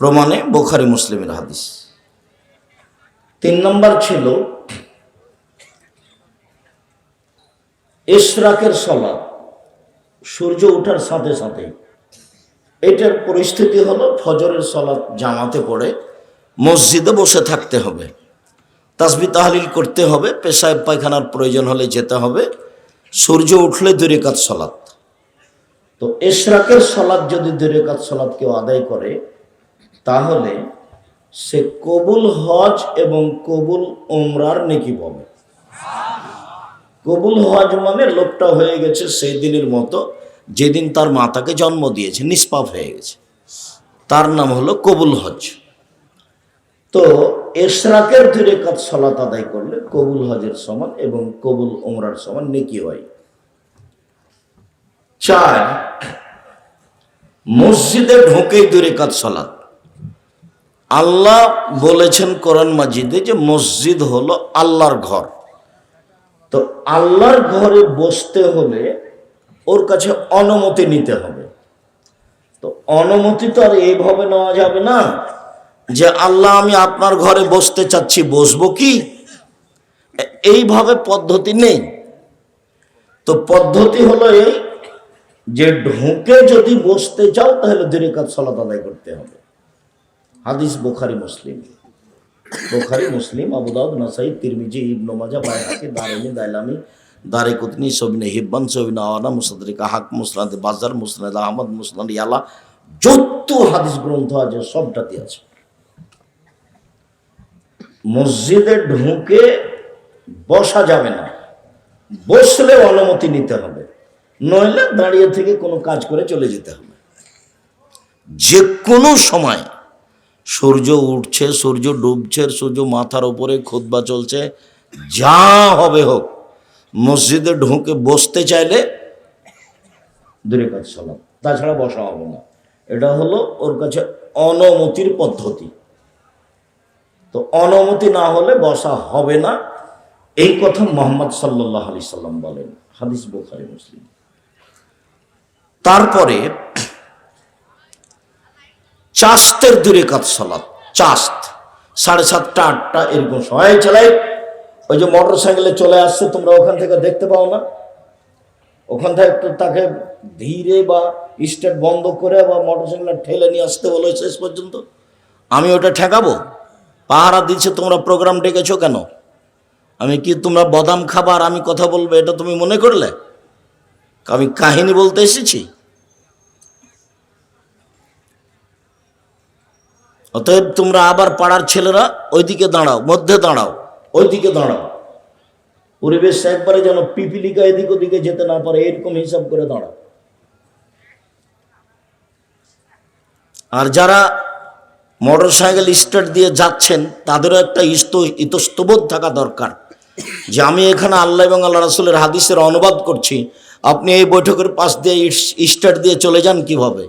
প্রমাণে বোখারি মুসলিমের হাদিস। তিন নম্বর ছিল ইশরাকের সলাপ সূর্য ওঠার সাথে সাথে। এটার পরিস্থিতি হলো ফজরের সলাপ জামাতে পড়ে মসজিদে বসে থাকতে হবে। তাসবি তাহলিল করতে হবে পেশায় পায়খানার প্রয়োজন হলে যেতে হবে। সূর্য উঠলে দুই রেখাত সলাৎ তো এশরাকের সলাৎ যদি দুই রেখাত সলাৎ কেউ আদায় করে তাহলে সে কবুল হজ এবং কবুল ওমরার নেকি পাবে। কবুল হজ মানে লোকটা হয়ে গেছে সেই দিনের মতো, যেদিন তার মাতাকে জন্ম দিয়েছে, নিষ্পাপ হয়ে গেছে। তার নাম হলো কবুল হজ। তো এশরাকের দুই রেখাত সলাত আদায় করলে কবুল হজের সমান এবং কবুল ওমরার সমান নেকি হয়। চার, মসজিদে ঢোকেই দুই রেখাত সলাত আল্লাহ বলেছেন কোরআন মাজিদে যে মসজিদ হলো আল্লাহর ঘর। তো আল্লাহর ঘরে বসতে হলে ওর কাছে অনুমতি নিতে হবে। তো অনুমতি তো আর এইভাবে নেওয়া যাবে না যে আল্লাহ আমি আপনার ঘরে বসতে চাচ্ছি, বসবো কি? এইভাবে পদ্ধতি নেই। তো পদ্ধতি হলো এই যে ঢুকে যদি বসতে চাও তাহলে দুই কাজ সলাত আদায় করতে হবে। হাদিস বোখারি মুসলিম। বোখারি মুসলিম, আবু দাউদ, নাসাই, তিরমিজি, ইবনু মাজা Bayhaqi Darimi Daylami Daraqutni সবিনে হিব্বান, সবিনে আওয়ানা মুসাদরিকা হাক মুসনাদ বাজার মুসনাদ আহমদ, মুসনাদ ইয়ালা, যত হাদিস গ্রন্থ আছে সবটাতে আছে। মসজিদে ঢুকে বসা যাবে না। বসলে অনুমতি নিতে হবে। নইলে দাঁড়িয়ে থেকে কোনো কাজ করে চলে যেতে হবে। যে কোনো সময় সূর্য উঠছে, সূর্য ডুবছে সূর্য মাথার উপরে খুতবা চলছে। যা হবে হোক, মসজিদে ঢুকে বসতে চাইলে দূরে কাজ তাছাড়া বসা হবে না। এটা হলো ওর কাছে অনুমতির পদ্ধতি। তো অনুমতি না হলে বসা হবে না। এই কথা মোহাম্মদ সাল্লাহ আলি সাল্লাম বলেন, হাদিস বোখারি, মুসলিম। তারপরে চাস্তের দূরে কাজ সলাৎ চাস্ত। সাড়ে সাতটা, আটটা, এরকম সময় চালাই ওই যে মোটর সাইকেলে চলে আসছে, তোমরা ওখান থেকে দেখতে পাও না। ওখান থেকে একটু তাকে ধীরে বা স্টার্ট বন্ধ করে বা মোটর সাইকেল ঠেলে নিয়ে আসতে বলো শেষ পর্যন্ত। আমি ওটা ঠেকাবো? পাহারা দিচ্ছে, তোমরা প্রোগ্রাম ডেকেছো কেন? আমি কি তোমরা বদাম খাবার আমি কথা বলব, এটা তুমি মনে করলে? আমি কাহিনী বলতে এসেছি। অতএব তোমরা আবার পাড়ার ছেলেরা ওইদিকে দাঁড়াও, মধ্যে দাঁড়াও, ওইদিকে দাঁড়াও। পরিবেশ একবারে যেন পিপিলিকা এদিক ওদিকে যেতে না পারে, এরকম হিসাব করে দাঁড়াও। আর যারা মোটর সাইকেল স্টার্ট দিয়ে যাচ্ছেন, তাদেরও একটা ইস্ত, ইতস্তবোধ থাকা দরকার যে আমি এখানে আল্লাহ এবং আল্লাহ রাসুলের হাদিসের অনুবাদ করছি, আপনি এই বৈঠকের পাশ দিয়ে স্টার্ট দিয়ে চলে যান কীভাবে?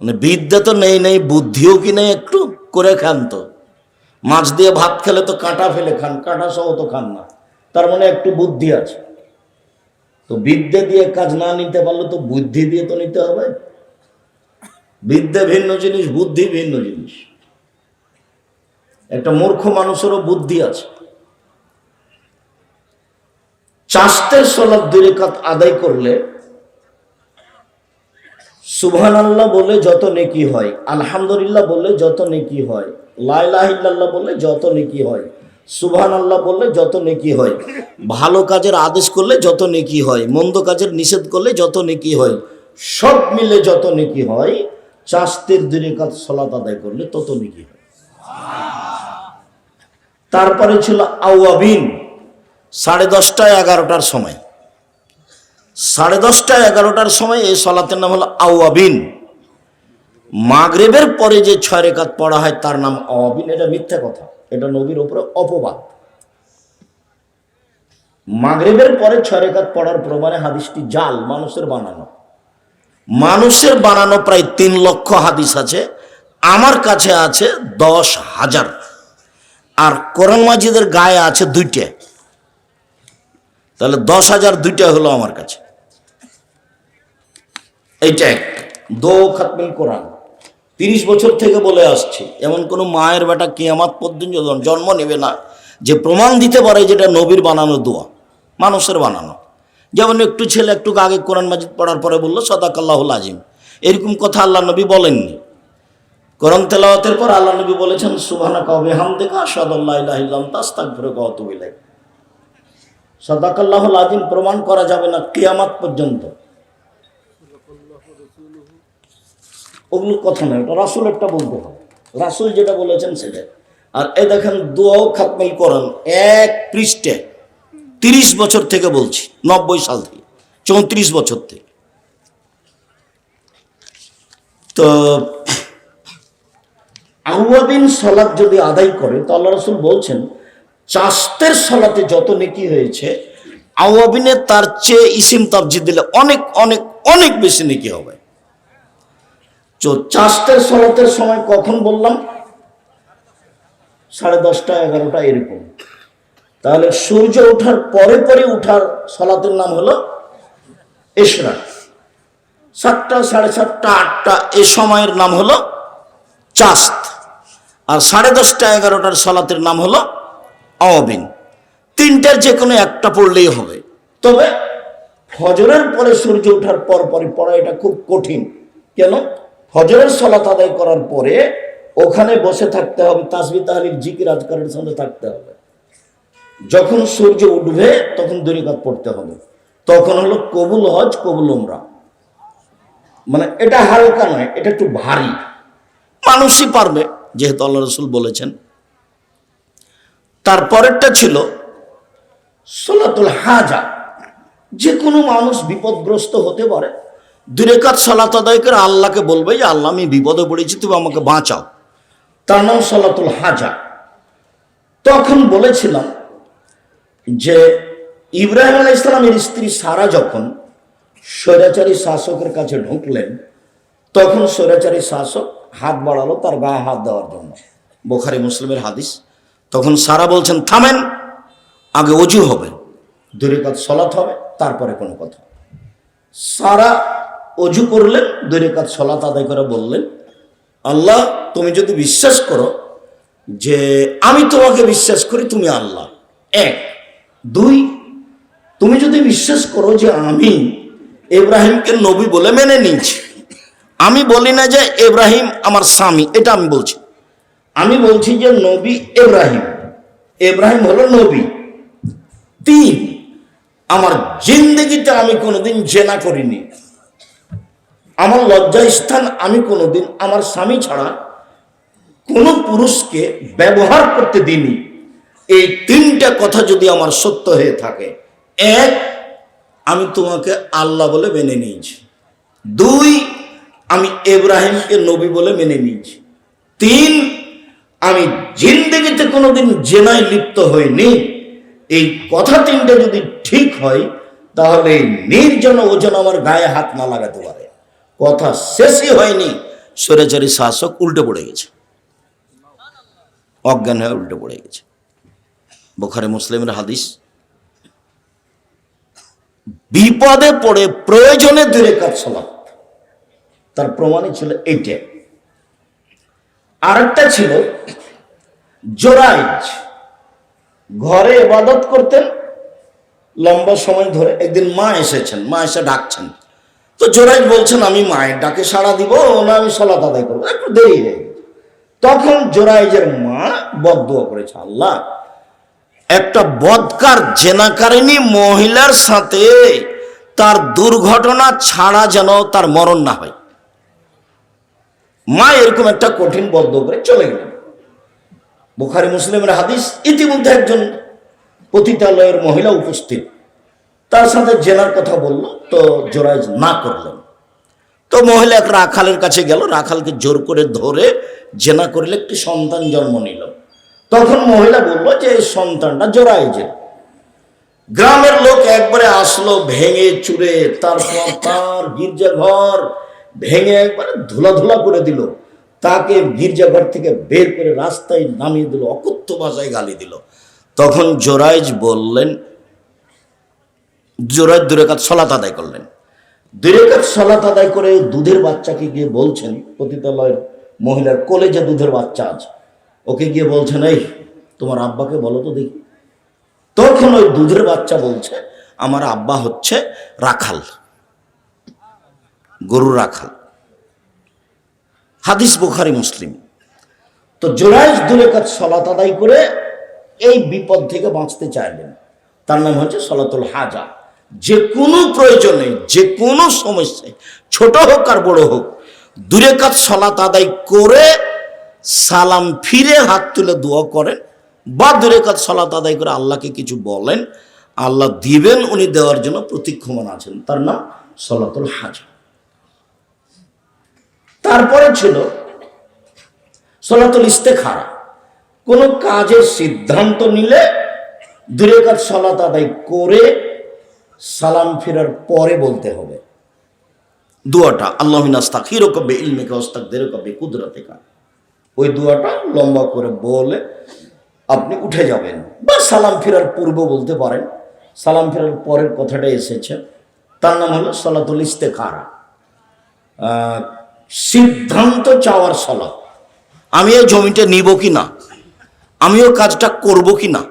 মানে বিদ্যা তো নেই নেই, বুদ্ধিও কি নেই একটু? করে খান তো। মাছ দিয়ে ভাত খেলে তো কাঁটা ফেলে খান, কাঁটা সহ তো খান না। তার মানে একটু বুদ্ধি আছে। তো বিদ্যা দিয়ে কাজ না নিতে পারলে তো বুদ্ধি দিয়ে তো নিতে হবে। বিদ্যা ভিন্ন জিনিস, বুদ্ধি ভিন্ন জিনিস। একটা মূর্খ মানুষেরও বুদ্ধি আছে। চাষতের সলাপ দুই রেখাত আদায় করলে সুবহান আল্লাহ বলে যত নেকি হয়, আলহামদুলিল্লাহ বললে যত নেকি হয় লাইলাহিল্লাহ বললে যত নেকি হয় সুবহান আল্লাহ বললে যত নেকি হয়, ভালো কাজের আদেশ করলে যত নেকি হয়, মন্দ কাজের নিষেধ করলে যত নেকি হয়, সব মিলে যত নেকি হয় চাষতের দুই কাজ সলাত আদায় করলে তত নেকি হয়। তারপরে ছিল আউয়াবিন, সাড়ে দশটায় এগারোটার সময়। সাড়ে দশটা, এগারোটার সময় এই সলাতের নাম হলো আউয়াবিন মাগরেবের পরে যে ছয় রেখাত পড়া হয়, তার নাম আওয়াবিন। এটা মিথ্যা কথা। এটা নবীর উপরে অপবাদ। মাগরেবের পরে ছয় রেখাত পড়ার প্রমাণে হাদিসটি জাল, মানুষের বানানো। মানুষের বানানো প্রায় তিন লক্ষ হাদিস আছে। আমার কাছে আছে দশ হাজার। আর কোরআন মাজিদের গায়ে আছে দুইটা। তাহলে দশ হাজার দুইটা হলো আমার কাছে। এইটা এক। দো খাতমিল কোরআন। তিরিশ বছর থেকে বলে আসছে, এমন কোনো মায়ের বেটা কিয়ামাত পর্যন্ত জন্ম নেবে না। যে প্রমাণ দিতে পারে যেটা নবীর বানানো দোয়া, মানুষের বানানো। যেমন একটু ছেলে একটু আগে কোরআন মাজিদ পড়ার পরে বলল সদাকাল্লাহুল আজিম এরকম কথা আল্লাহ নবী বলেননি। কোরআন তেলাওয়াতের পর আল্লাহ নবী বলেছেন সুবহানা কবে হাম দেখা সদাল্লাহ তাস্তাক কত বিলাই সদাকাল্লাহুল আজিম প্রমাণ করা যাবে না কেয়ামাত পর্যন্ত। ওগুলো কথা নয় ওটা রাসুলেরটা বলতে হবে রাসুল যেটা বলেছেন সেটা আর এ দেখেন দোয়াও খাতমিল করেন এক পৃষ্ঠে তিরিশ বছর থেকে বলছি, নব্বই সাল থেকে, চৌত্রিশ বছর থেকে। তো আউয়াবিন সলাৎ যদি আদায় করে, তো আল্লাহ রসুল বলছেন চাস্তের সলাতে যত নেকি হয়েছে আউয়াবিনে তার চেয়ে ইসিম তাবজি দিলে অনেক অনেক অনেক বেশি নেকি হবে। তো চাষতের সলাতের সময় কখন বললাম? সাড়ে দশটা, এগারোটা, এরকম। তাহলে সূর্য ওঠার পরে পরে উঠার সলাতের নাম হলো এশরা। সাতটা, সাড়ে সাতটা, আটটা, এ সময়ের নাম হলো চাস্ত। আর সাড়ে দশটা, এগারোটার সলাতের নাম হলো আওয়াবিন তিনটার যে কোনো একটা পড়লেই হবে। তবে ফজরের পরে সূর্য ওঠার পর পরে পড়া এটা খুব কঠিন। কেন? ফজরের সলাত আদায় করার পরে ওখানে বসে থাকতে হবে, তাসবি তাহলির জিকির আজকারের সঙ্গে থাকতে হবে। যখন সূর্য উঠবে, তখন দরিকাত পড়তে হবে। তখন হলো কবুল হজ, কবুল উমরা। মানে এটা হালকা নয়, এটা একটু ভারী। মানুষই পারবে, যেহেতু আল্লাহ রসুল বলেছেন। তারপরেরটা ছিল সোলাতুল হাজা। যে কোনো মানুষ বিপদগ্রস্ত হতে পারে। দুরেকাত সলাত আদায় করে আল্লাহকে বলবে যে, আল্লাহ, আমি বিপদে পড়েছি, তুমি আমাকে বাঁচাও। তার নাম সলাতুল হাজা। তখন বলেছিলাম যে, ইব্রাহিম আলাহ ইসলামের স্ত্রী সারা যখন স্বৈরাচারী শাসকের কাছে ঢুকলেন, তখন স্বৈরাচারী শাসক হাত বাড়ালো, তার গায়ে হাত দেওয়ার জন্য। বোখারি মুসলিমের হাদিস। তখন সারা বলছেন, থামেন, আগে অজু হবে দূরে কাজ সলাৎ হবে, তারপরে কোনো কথা সারা অজু করলেন, দুই কাজ সলাৎ আদায় করে বললেন, আল্লাহ, তুমি যদি বিশ্বাস করো যে আমি তোমাকে বিশ্বাস করি, তুমি আল্লাহ। এক। দুই, তুমি যদি বিশ্বাস করো যে আমি ইব্রাহিমকে নবী বলে মেনে নিয়েছি। আমি বলি না যে ইব্রাহিম আমার স্বামী, এটা আমি বলছি। আমি বলছি যে নবী ইব্রাহিম। ইব্রাহিম হলো নবী। তিন, আমার জিন্দগিতে আমি কোনোদিন জেনা করিনি। আমার লজ্জাস্থান আমি কোনোদিন আমার স্বামী ছাড়া কোনো পুরুষকে ব্যবহার করতে দিইনি। এই তিনটা কথা যদি আমার সত্য হয়ে থাকে, এক, আমি তোমাকে আল্লাহ বলে মেনে নিয়েছি। দুই, আমি এব্রাহিমকে নবী বলে মেনে নিয়েছি। তিন, আমি জিন্দগিতে কোনোদিন জেনায় লিপ্ত হইনি। এই কথা তিনটে যদি ঠিক হয়, তাহলে নির্জন ওজন আমার গায়ে হাত না লাগাতে পারে। কথা শেষই হয়নি। স্বৈরাচারী শাসক উল্টে পড়ে গেছে। অজ্ঞান হয়ে উল্টে পড়ে গেছে। বোখারে মুসলিমের হাদিস, বিপদে পড়ে প্রয়োজনে দূরে কাজ সলাপ? তার প্রমাণই ছিল এইটা। আরেকটা ছিল, জোরাইজ ঘরে ইবাদত করতেন, লম্বা সময় ধরে একদিন মা এসেছেন, মা এসে ডাকছেন। তো জোরাইজ বলছেন, আমি মায়ের ডাকে সাড়া দিব, না আমি সলাত আদায় করব। একটু দেরি হয়ে তখন জোরাইজের মা বদুয়া করেছে, আল্লাহ, একটা বদকার জেনাকারিনী মহিলার সাথে তার দুর্ঘটনা ছাড়া যেন তার মরণ না হয়। মা এরকম একটা কঠিন বদ্ধ করে চলে গেলেন। বুখারি মুসলিমের হাদিস, ইতিমধ্যে একজন পতিতালয়ের মহিলা উপস্থিত। তার সাথে জেনার কথা বলল, তো জোরাইজ না করলেন। তো মহিলা এক রাখালের কাছে গেল, রাখালকে জোর করে ধরে জেনা করলে, একটি সন্তান জন্ম নিল। তখন মহিলা বলল যে, এই সন্তানটা জোরাইজের গ্রামের লোক একবারে আসলো, ভেঙে চুরে, তারপর তার গির্জাঘর ভেঙে একবারে ধুলা ধুলা করে দিল। তাকে গির্জাঘর থেকে বের করে রাস্তায় নামিয়ে দিল অকথ্য ভাষায় গালি দিল। তখন জোরাইজ বললেন জোরাইজ দুরেকাত সলাত আদায় করলেন। দুরেকাত সলাত আদায় করে দুধের বাচ্চাকে গিয়ে বলছেন পতিতালয়ের মহিলার কোলে যে দুধের বাচ্চা আছে, ওকে গিয়ে বলছেন, এই, তোমার আব্বাকে বলো তো দেখি। তখন ওই দুধের বাচ্চা বলছে, আমার আব্বা হচ্ছে রাখাল গরু রাখাল। হাদিস বুখারি, মুসলিম। তো জোরাইশ দূরে কাজ সলাত আদায় করে এই বিপদ থেকে বাঁচতে চাইলেন। তার নাম হচ্ছে সলাতুল হাজা। যে কোনো প্রয়োজনে, যে কোনো সমস্যায়, ছোট হোক আর বড় হোক, দূরে কাজ সলাত আদায় করে সালাম ফিরে হাত তুলে দোয়া করেন বা দূরে কাজ সলাত আদায় করে আল্লাহকে কিছু বলেন, আল্লাহ দিবেন, উনি দেওয়ার জন্য প্রতীক্ষমান আছেন। তার নাম সলাতুল হাজা। তারপরে ছিল সলাতুল ইস্তেখারা। কোনো কাজের সিদ্ধান্ত নিলে দূরে কাজ সলাত আদায় করে সালাম ফেরার পরে বলতে হবে। দুয়াটা আল্লাহ নাস্তাক হিরো কবে ইলমেকে অস্তাক দেরো কবে কুদরতে কা ওই দুয়াটা লম্বা করে বলে আপনি উঠে যাবেন বা সালাম ফেরার পূর্ব বলতে পারেন। সালাম ফেরার পরের কথাটা এসেছে। তার নাম হলো সলাতুল ইস্তেখারা। আহ, সিদ্ধান্ত চাওয়ার সলাৎ আমি এই জমিটা নিব কি না আমিও কাজটা করব কি না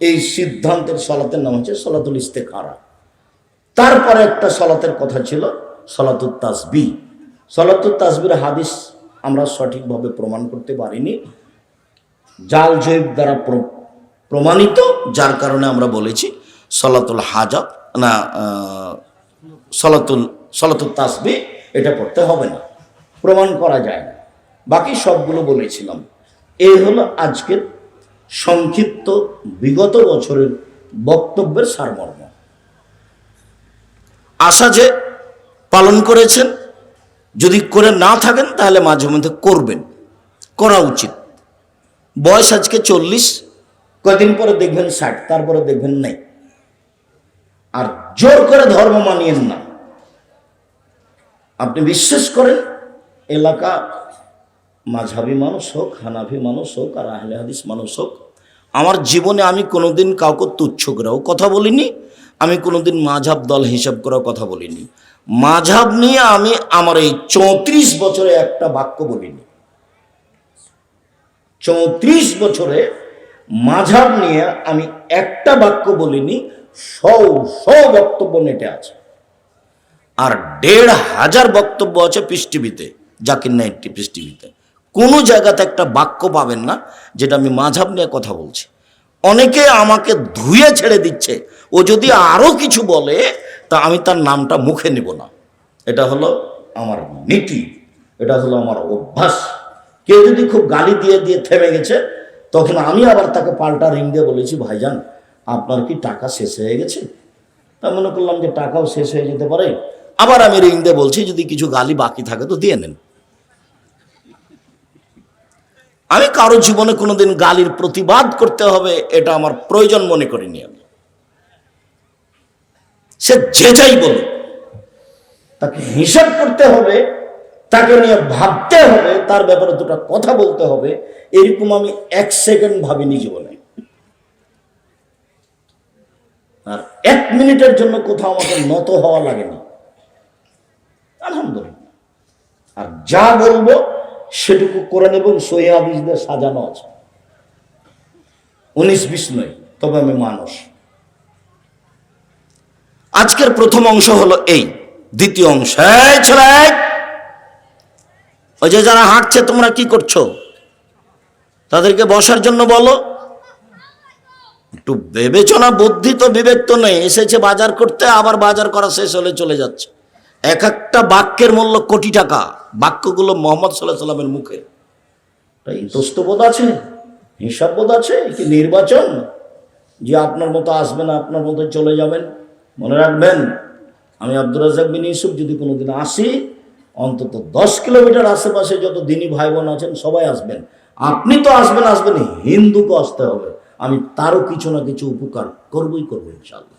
এই সিদ্ধান্তের সলাতের নাম হচ্ছে সলাতুল ইস্তেখারা। তারপরে একটা সলাতের কথা ছিল সলাতুল তাসবি। সলাতুল তাসবির হাদিস আমরা সঠিকভাবে প্রমাণ করতে পারিনি। জাল জৈব দ্বারা প্র- প্রমাণিত, যার কারণে আমরা বলেছি সলাতুল হাজাত, না সলাতুল সলাতুল তাসবি এটা পড়তে হবে না, প্রমাণ করা যায় না। বাকি সবগুলো বলেছিলাম। এই হলো আজকের সংক্ষিপ্ত বিগত বছরের বক্তব্যের সারমর্ম। আশা যে পালন করেছেন, যদি করে না থাকেন, তাহলে মাঝে মধ্যে করবেন। করা উচিত। বয়স আজকে চল্লিশ কদিন পরে দেখবেন ষাট, তারপরে দেখবেন নেই। আর জোর করে ধর্ম মানিয়েন না। আপনি বিশ্বাস করেন, এলাকা মাঝাবি মানুষ হোক, হানাফি মানুষ হোক, আর আহলে হাদিস মানুষ হোক, আমার জীবনে আমি কোনোদিন কাউকে তুচ্ছ করেও কথা বলিনি, আমি কোনোদিন মাঝাব দল হিসাব করেও কথা বলিনি। মাঝাব নিয়ে আমি আমার এই চৌত্রিশ বছরে একটা বাক্য বলিনি। চৌত্রিশ বছরে মাঝাব নিয়ে আমি একটা বাক্য বলিনি, সৌ সৌ বক্তব্য নেটে আছে। আর দেড় হাজার বক্তব্য আছে পৃষ্টিভিতে জাকির নাইটটি পৃষ্টিভিতে কোনো জায়গাতে একটা বাক্য পাবেন না, যেটা আমি মাঝাব নিয়ে কথা বলছি। অনেকে আমাকে ধুয়ে ছেড়ে দিচ্ছে। ও যদি আরও কিছু বলে, তা আমি তার নামটা মুখে নেব না। এটা হলো আমার নীতি, এটা হলো আমার অভ্যাস। কেউ যদি খুব গালি দিয়ে দিয়ে থেমে গেছে, তখন আমি আবার তাকে পাল্টা রিং দিয়ে বলেছি, ভাইজান, আপনার কি টাকা শেষ হয়ে গেছে? তা মনে করলাম যে টাকাও শেষ হয়ে যেতে পারে। আবার আমি রিং দিয়ে বলছি, যদি কিছু গালি বাকি থাকে তো দিয়ে নেন। আমি কারও জীবনে কোনোদিন গালির প্রতিবাদ করতে হবে, এটা আমার প্রয়োজন মনে করিনি আমি। সে যে যাই বলুক, তাকে হিসাব করতে হবে, তাকে নিয়ে ভাবতে হবে, তার ব্যাপারে দুটো কথা বলতে হবে, এরকম আমি এক সেকেন্ড ভাবিনি জীবনে। আর এক মিনিটের জন্য কোথাও আমাকে নত হওয়া লাগেনি। আলহামদুলিল্লাহ। আর যা বলব সেটুকু কোরআন এবং সহি সাজানো আছে। উনিশ বিশ নয়, তবে আমি মানুষ। আজকের প্রথম অংশ হলো এই। দ্বিতীয় অংশ ওই যে যারা হাঁটছে, তোমরা কি করছ? তাদেরকে বসার জন্য বলো। একটু বিবেচনা বুদ্ধি তো বিবেক তো নেই। এসেছে বাজার করতে, আবার বাজার করা শেষ হলে চলে যাচ্ছে। এক একটা বাক্যের মূল্য কোটি টাকা। বাক্যগুলো মোহাম্মদ সাল্লাহ সাল্লামের মুখে। তাই ইতস্তবোধ আছে হিসাব বোধ আছে কি নির্বাচন। যে আপনার মতো আসবেন আপনার মতো চলে যাবেন। মনে রাখবেন, আমি আব্দুর রাজাক বিন ইউসুফ যদি কোনোদিন আসি, অন্তত দশ কিলোমিটার আশেপাশে যত দিনী ভাই বোন আছেন, সবাই আসবেন। আপনি তো আসবেন আসবেন হিন্দুকে আসতে হবে। আমি তারও কিছু না কিছু উপকার করবই করব ইনশাল্লাহ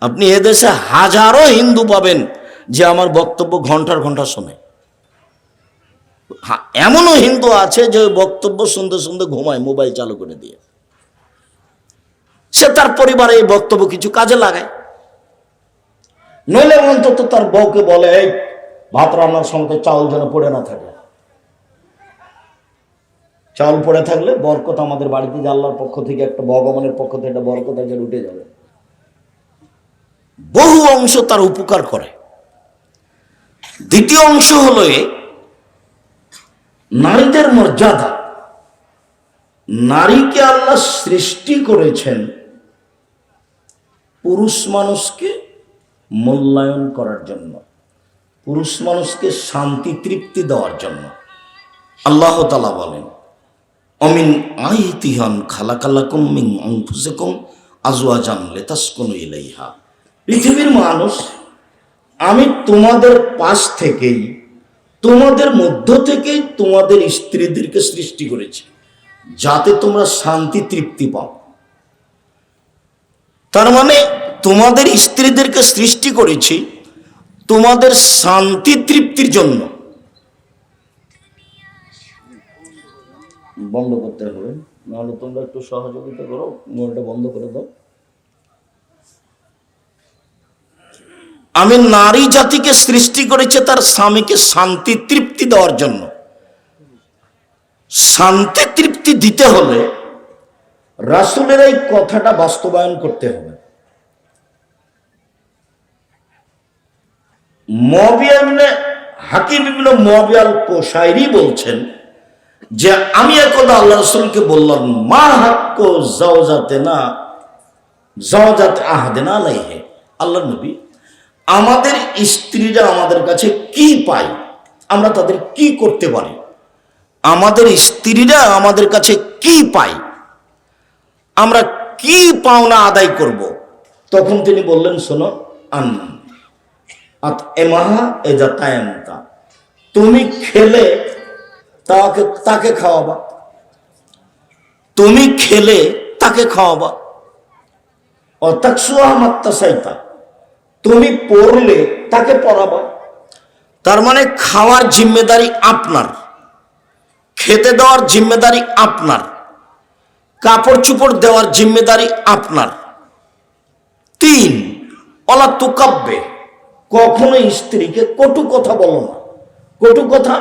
আপনি এদেশে হাজারো হিন্দু পাবেন যে আমার বক্তব্য ঘণ্টার ঘণ্টা শোনে। এমনও হিন্দু আছে যে বক্তব্য শুনতে শুনতে ঘুমায়, মোবাইল চালু করে দিয়ে। সে তার পরিবারে এই বক্তব্য কিছু কাজে লাগায়। নইলে অন্তত তার বউকে বলে, এই, ভাত রান্নার সঙ্গে চাউল যেন পড়ে না থাকে। চাউল পড়ে থাকলে বরকত আমাদের বাড়িতে আল্লাহর পক্ষ থেকে একটা, ভগবানের পক্ষ থেকে একটা বরকত একজন উঠে যাবে। বহু অংশ তার উপকার করে। দ্বিতীয় অংশ হলো নারীদের মর্যাদা। নারীকে আল্লাহ সৃষ্টি করেছেন পুরুষ মানুষকে মূল্যায়ন করার জন্য, পুরুষ মানুষকে শান্তি, তৃপ্তি দেওয়ার জন্য। আল্লাহ তালা বলেন, অমিন আইতিহান খালাকালাকুম মিন আনফুসিকুম আজওয়াজান লিতাসকুনু ইলাইহা। পৃথিবীর মানুষ, আমি তোমাদের পাশ থেকেই, তোমাদের মধ্য থেকেই তোমাদের স্ত্রীদেরকে সৃষ্টি করেছি, যাতে তোমরা শান্তি, তৃপ্তি পাও। তার মানে তোমাদের স্ত্রীদেরকে সৃষ্টি করেছি তোমাদের শান্তি, তৃপ্তির জন্য। বন্ধ করতে হবে, নাহলে তোমরা একটু সহযোগিতা করো মোবাইলটা বন্ধ করে দাও। আমি নারী জাতিকে সৃষ্টি করেছে তার স্বামীকে শান্তি তৃপ্তি দেওয়ার জন্য। শান্তি তৃপ্তি দিতে হলে রাসুলের এই কথাটা বাস্তবায়ন করতে হবে। মবিয়া ইবনে হাকিম ইবনে মবিয়াল কোশাইরি বলছেন যে, আমি একদা আল্লাহ রসুলকে বললাম, মা হাক্ক জাওজাতে না জাওজাতে আহাদে না আল্লাহ নবী আমাদের স্ত্রীরা আমাদের কাছে কি পায়? আমরা তাদের কি করতে পারি? আমাদের স্ত্রীরা আমাদের কাছে কি পায়? আমরা কি পাওনা আদায় করব? তখন তিনি বললেন, শোনো আন এমাহা এজা তায়ামতা তুমি খেলে তাকে তাকে খাওয়াবা। তুমি খেলে তাকে খাওয়াবা। অতাকসুয়া মাত্তা সাইতা তুমি পড়লে তাকে পড়াবা। তার মানে খাওয়ার জিম্মেদারি আপনার খেতে দেওয়ার জিম্মেদারি আপনার কাপড় চুপড় দেওয়ার জিম্মেদারি আপনার। তিন অলা তুকাব্বে। কখনো স্ত্রীকে কটু কথা বলো না। কটু কথা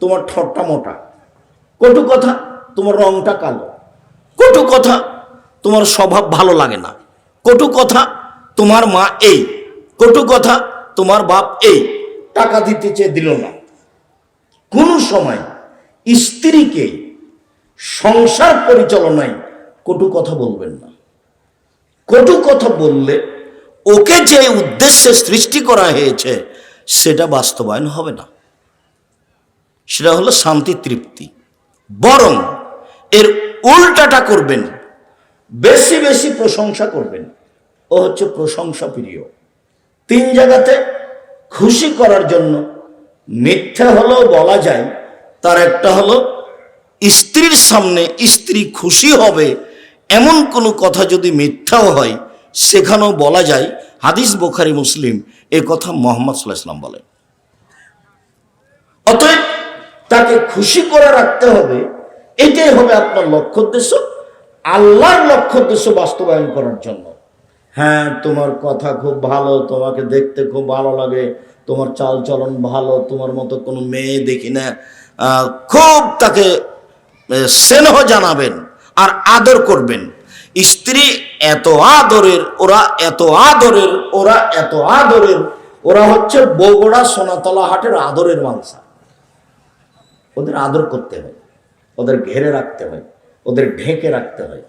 তোমার ঠোঁটটা মোটা। কটু কথা তোমার রংটা কালো। কটু কথা তোমার স্বভাব ভালো লাগে না। কটু কথা তোমার মা এই। কটু কথা, তোমার বাপ এই, টাকা দিতে চেয়ে দিল না। কোনো সময় স্ত্রীকে সংসার পরিচালনায় কটু কথা বলবেন না। কটু কথা বললে ওকে যে উদ্দেশ্যে সৃষ্টি করা হয়েছে, সেটা বাস্তবায়ন হবে না। সেটা হলো শান্তি, তৃপ্তি। বরং এর উল্টাটা করবেন, বেশি বেশি প্রশংসা করবেন। ও হচ্ছে প্রশংসা প্রিয় তিন জায়গাতে খুশি করার জন্য মিথ্যা হলেও বলা যায়, তার একটা হলো, স্ত্রীর সামনে স্ত্রী খুশি হবে এমন কোনো কথা যদি মিথ্যাও হয়, সেখানেও বলা যায়, হাদিস বোখারি, মুসলিম, এ কথা মোহাম্মদ সাল্লাহ ইসলাম বলেন। অতএব তাকে খুশি করে রাখতে হবে, এটাই হবে আপনার লক্ষ্য উদ্দেশ্য, আল্লাহর লক্ষ্য উদ্দেশ্য বাস্তবায়ন করার জন্য। হ্যাঁ তোমার কথা খুব ভালো, তোমাকে দেখতে খুব ভালো লাগে, তোমার চাল চলন ভালো, তোমার মতো কোনো মেয়ে দেখি না। খুব তাকে স্নেহ জানাবেন আর আদর করবেন। স্ত্রী এত আদরের, ওরা এত আদরের, ওরা এত আদরের, ওরা হচ্ছে বগুড়া সোনাতলা হাটের আদরের মাংসা। ওদের আদর করতে হয়, ওদের ঘেরে রাখতে হয়, ওদের ঢেকে রাখতে হয়।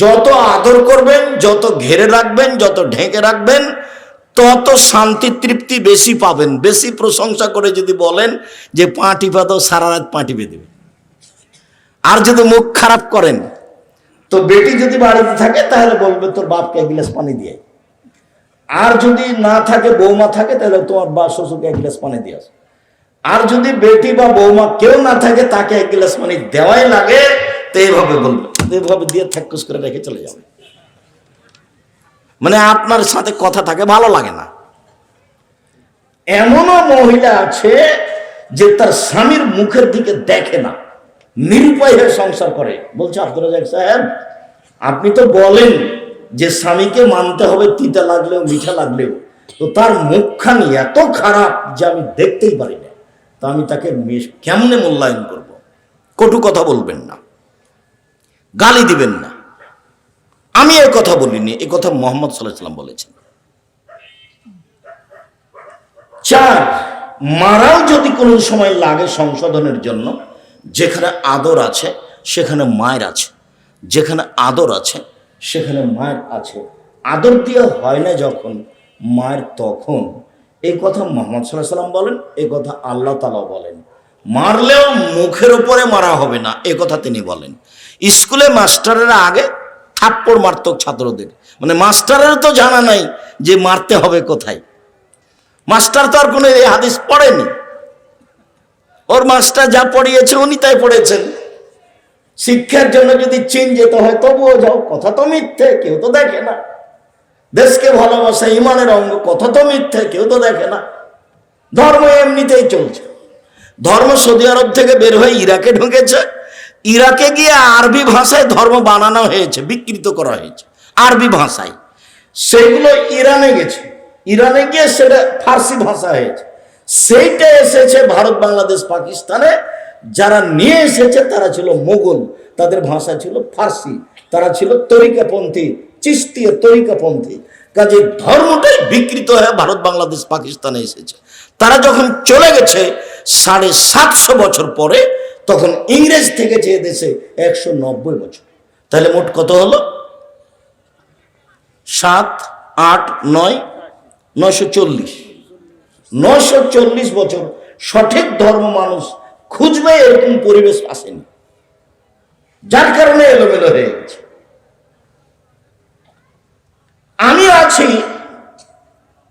যত আদর করবেন, যত ঘেরে রাখবেন, যত ঢেকে রাখবেন, তত শান্তি তৃপ্তি বেশি পাবেন। বেশি প্রশংসা করে যদি বলেন যে পা টিপা তো সারা রাত পা টিপে দেবে। আর যদি মুখ খারাপ করেন, তো বেটি যদি বাড়িতে থাকে, তাহলে বলবে, তোর বাপকে এক গ্লাস পানি দিয়ে আর যদি না থাকে, বৌমা থাকে, তাহলে তোমার বা শ্বশুরকে এক গ্লাস পানি দিয়ে আসো। আর যদি বেটি বা বৌমা কেউ না থাকে, তাকে এক গ্লাস পানি দেওয়াই লাগে, তো এইভাবে বলবে। তো এইভাবে দিয়ে থাকুস করে রেখে চলে যাবে। মানে আপনার সাথে কথা থাকে, ভালো লাগে না। এমনও মহিলা আছে যে তার স্বামীর মুখের দিকে দেখে না, নিরুপায় হয়ে সংসার করে। বলছে আব্দুল রাজাক সাহেব, আপনি তো বলেন যে স্বামীকে মানতে হবে, তিতা লাগলেও, মিঠা লাগলেও। তো তার মুখখানি এত খারাপ যে আমি দেখতেই পারি না। তো আমি তাকে কেমনে মূল্যায়ন করব? কটু কথা বলবেন না। গালি দিবেন না। আমি এ কথা বলিনি এ কথা মোহাম্মদ সাল্লাহ সাল্লাম বলেছেন। চার মারাও যদি কোনো সময় লাগে সংশোধনের জন্য, যেখানে আদর আছে, সেখানে মায়ের আছে। যেখানে আদর আছে, সেখানে মায়ের আছে। আদর দিয়ে হয় না যখন, মায়ের তখন। এই কথা মোহাম্মদ সাল্লাহ সাল্লাম বলেন, এই কথা আল্লাহ তালা বলেন। মারলেও মুখের উপরে মারা হবে না, এ কথা তিনি বলেন। স্কুলে মাস্টারেরা আগে থাপ্পড় মারত ছাত্রদের। মানে মাস্টারের তো জানা নাই যে মারতে হবে কোথায়। মাস্টার তো আর কোনো এই হাদিস পড়েনি। ওর মাস্টার যা পড়িয়েছে উনি তাই পড়েছেন। শিক্ষার জন্য যদি চীন যেতে হয় তবুও যাও, কথা তো মিথ্যে, কেউ তো দেখে না। দেশকে ভালোবাসা, ইমানের অঙ্গ, কথা তো মিথ্যে, কেউ তো দেখে না। ধর্ম এমনিতেই চলছে। ধর্ম সৌদি আরব থেকে বের হয়ে ইরাকে ঢুকেছে। ইরাকে গিয়ে আরবি ভাষায় ধর্ম বানানো হয়েছে, বিকৃত করা হয়েছে, আরবি ভাষায়। সেগুলো ইরানে গেছে। ইরানে গিয়ে সেটা ফার্সি ভাষা হয়েছে। সেইটা এসেছে ভারত, বাংলাদেশ, পাকিস্তানে। যারা নিয়ে এসেছে, তারা ছিল মোগল। তাদের ভাষা ছিল ফার্সি। তারা ছিল তরিকাপন্থী, চিস্তীয় তরিকাপন্থী। কাজে ধর্মটাই বিকৃত হয়ে ভারত, বাংলাদেশ, পাকিস্তানে এসেছে। তারা যখন চলে গেছে, সাড়ে সাতশো বছর পরে তখন ইংরেজ থেকে যে দেশে একশো নব্বই বছর। তাহলে মোট কত হলো? সাত, আট, নয়, নয়শো চল্লিশ। নয়শো চল্লিশ বছর সঠিক ধর্ম মানুষ খুঁজবে, এরকম পরিবেশ আসেনি। যার কারণে এলোমেলো হয়ে গেছে। আমি আছি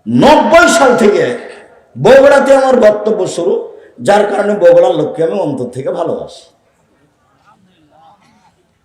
নব্বই সাল থেকে। বগুড়াতে আমার বক্তব্য শুরু। যার কারণে বগলার লোককে আমি অন্তর থেকে ভালোবাসি।